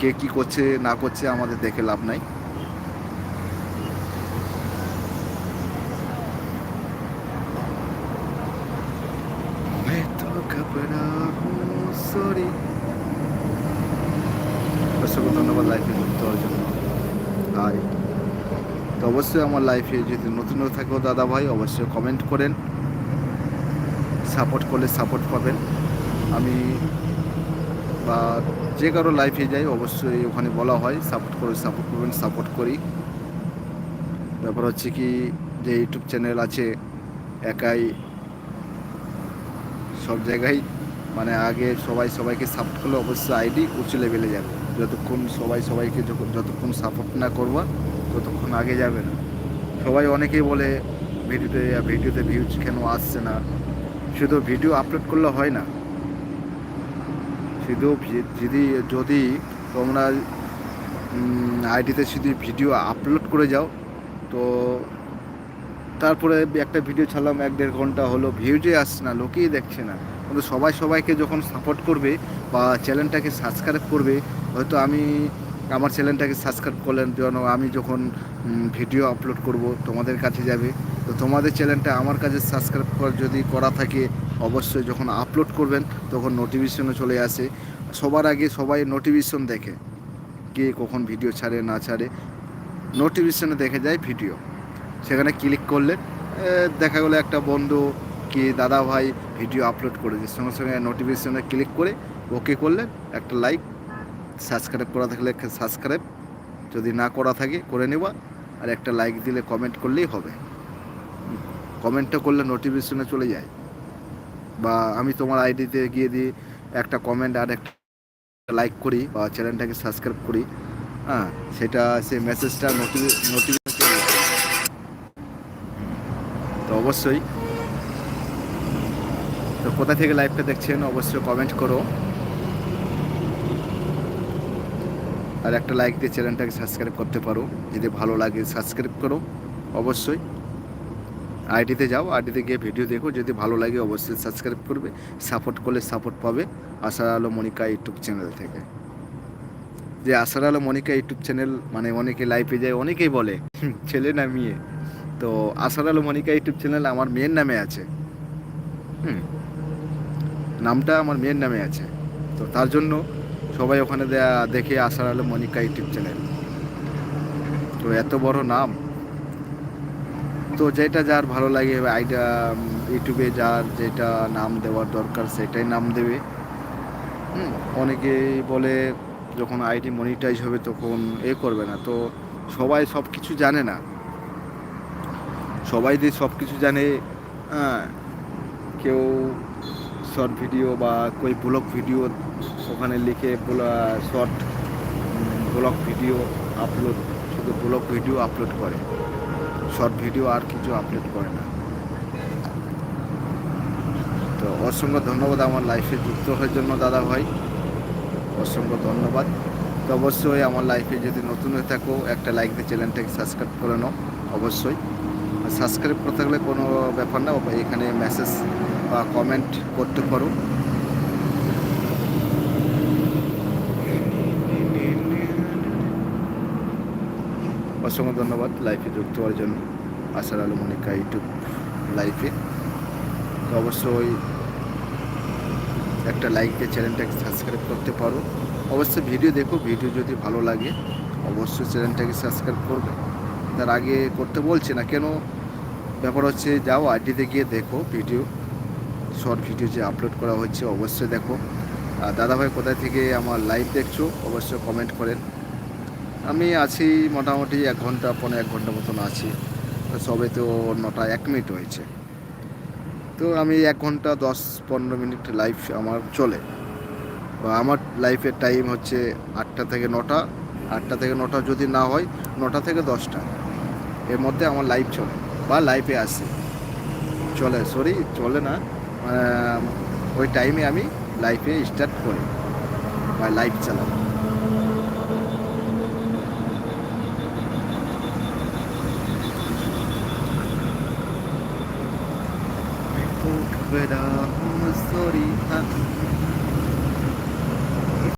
কে কি করছে, না করছে আমাদের দেখে লাভ নাই। অসংখ্য ধন্যবাদ লাইফে যুক্ত হওয়ার জন্য আর তো অবশ্যই আমার লাইফে যদি নতুন থাকে দাদা ভাই, অবশ্যই কমেন্ট করেন। সাপোর্ট করলে সাপোর্ট পাবেন। আমি বা যে কারও লাইফে যাই, অবশ্যই ওখানে বলা হয় সাপোর্ট করে সাপোর্ট করবেন সাপোর্ট করি। ব্যাপার হচ্ছে কি, যে ইউটিউব চ্যানেল আছে, একাই সব জায়গায় মানে আগে সবাই সবাইকে সাপোর্ট করলে অবশ্যই আইডি উঁচু লেভেলে যাবে। যতক্ষণ সবাই সবাইকে যখন যতক্ষণ সাপোর্ট না করবা, ততক্ষণ আগে যাবে না। সবাই অনেকেই বলে, ভিডিওতে ভিডিওতে ভিউজ কেন আসছে না? শুধু ভিডিও আপলোড করলে হয় না। শুধু যদি যদি তোমরা আইডিতে শুধু ভিডিও আপলোড করে যাও, তো তারপরে একটা ভিডিও ছাড়লাম, এক দেড় ঘণ্টা হলো ভিউজে আসছে না, লোকেই দেখছে না। কিন্তু সবাই সবাইকে যখন সাপোর্ট করবে বা চ্যানেলটাকে সাবস্ক্রাইব করবে, হয়তো আমি আমার চ্যানেলটাকে সাবস্ক্রাইব করলেন, যেন আমি যখন ভিডিও আপলোড করব, তোমাদের কাছে যাবে। তো তোমাদের চ্যানেলটা আমার কাছে সাবস্ক্রাইব কর যদি করা থাকে অবশ্যই যখন আপলোড করবেন, তখন নোটিফিকেশনও চলে আসে। সবার আগে সবাই নোটিফিকেশন দেখে কে কখন ভিডিও ছাড়ে, না ছাড়ে। নোটিফিকেশনে দেখে যায় ভিডিও সেখানে ক্লিক করলে দেখা গেলো একটা বন্ধু কি দাদা ভাই ভিডিও আপলোড করেছে সঙ্গে সঙ্গে নোটিফিকেশনে ক্লিক করে ওকে করলে একটা লাইক সাবস্ক্রাইব করা থাকলে সাবস্ক্রাইব যদি না করা থাকে, করে নেবা আর একটা লাইক দিলে কমেন্ট করলেই হবে। কমেন্টটা করলে নোটিফিকেশনে চলে যায়। বা আমি তোমার আইডিতে গিয়ে দিয়ে একটা কমেন্ট আর একটা লাইক করি বা চ্যানেলটাকে সাবস্ক্রাইব করি। হ্যাঁ সেটা সেই মেসেজটা নোটিফিকেশন তো অবশ্যই। তো কোথা থেকে লাইভটা দেখছেন অবশ্যই কমেন্ট করো। আর একটা লাইক দিয়ে চ্যানেলটাকে সাবস্ক্রাইব করতে পারো। যদি ভালো লাগে সাবস্ক্রাইব করো, অবশ্যই। আইডিতে যাও আইডিতে গিয়ে ভিডিও দেখো যদি ভালো লাগে অবশ্যই সাবস্ক্রাইব করবে সাপোর্ট করলে সাপোর্ট পাবে আশার আলো মনিকা ইউটিউব চ্যানেল থেকে। যে আশার আলো মনিকা ইউটিউব চ্যানেল মানে অনেকে লাইভে যায় অনেকেই বলে "হুম, ছেলে না মেয়ে? তো আশার আলো মনিকা ইউটিউব চ্যানেল আমার মেয়ের নামে আছে। হুম নামটা আমার মেয়ের নামে আছে। তো তার জন্য সবাই ওখানে দেখে আশার আলো মনিকা ইউটিউব চ্যানেল তো এত বড় নাম তো যেটা যার ভালো লাগে আইডা ইউটিউবে যার যেটা নাম দেওয়ার দরকার সেটাই নাম দেবে। অনেকে বলে যখন আইডি মনিটাইজ হবে তখন এ করবে না। তো সবাই সব কিছু জানে না। সবাই যে সব কিছু জানে হ্যাঁ কেউ শর্ট ভিডিও বা কই ব্লগ ভিডিও ওখানে লিখে শর্ট ব্লগ ভিডিও আপলোড শুধু ব্লগ ভিডিও আপলোড করে। শর্ট ভিডিও আর কিছু আপলোড করে না। তো অসংখ্য ধন্যবাদ আমার লাইফে যুক্ত হওয়ার জন্য দাদা ভাই। অসংখ্য ধন্যবাদ। তো অবশ্যই আমার লাইফে যদি নতুন হয়ে থাকো, একটা লাইক দিয়ে চ্যানেলটাকে সাবস্ক্রাইব করে নাও, অবশ্যই। সাবস্ক্রাইব করতে গেলে কোনো ব্যাপার না, এখানে মেসেজ বা কমেন্ট করতে পারো। অসংখ্য ধন্যবাদ লাইফে যুক্ত হওয়ার জন্য। আশার আলো মনিকা ইউটিউব লাইফে। তো অবশ্যই একটা লাইক দিয়ে চ্যানেলটাকে সাবস্ক্রাইব করতে পারো। অবশ্যই ভিডিও দেখো ভিডিও যদি ভালো লাগে, অবশ্যই চ্যানেলটাকে সাবস্ক্রাইব করবে। তার আগে করতে বলছি না কেন, ব্যাপার হচ্ছে যাও আইডিতে গিয়ে দেখো ভিডিও শর্ট ভিডিও যে আপলোড করা হচ্ছে, অবশ্যই দেখো। দাদাভাই কোথায় থেকে আমার লাইভ দেখছ, অবশ্যই কমেন্ট করেন। আমি আছি মোটামুটি এক ঘণ্টা পনেরো এক ঘণ্টা মতন আছি। সবে তো নটা এক মিনিট হয়েছে। তো আমি এক ঘণ্টা দশ পনেরো মিনিট লাইফ আমার চলে। তো আমার লাইফের টাইম হচ্ছে আটটা থেকে নটা। আটটা থেকে নটা যদি না হয়, নটা থেকে দশটা। এর মধ্যে আমার লাইফ চলে, বা লাইফে আসে চলে সরি চলে না। ওই টাইমে আমি লাইফে স্টার্ট করি। বা লাইফ চালাবো but I'm sorry.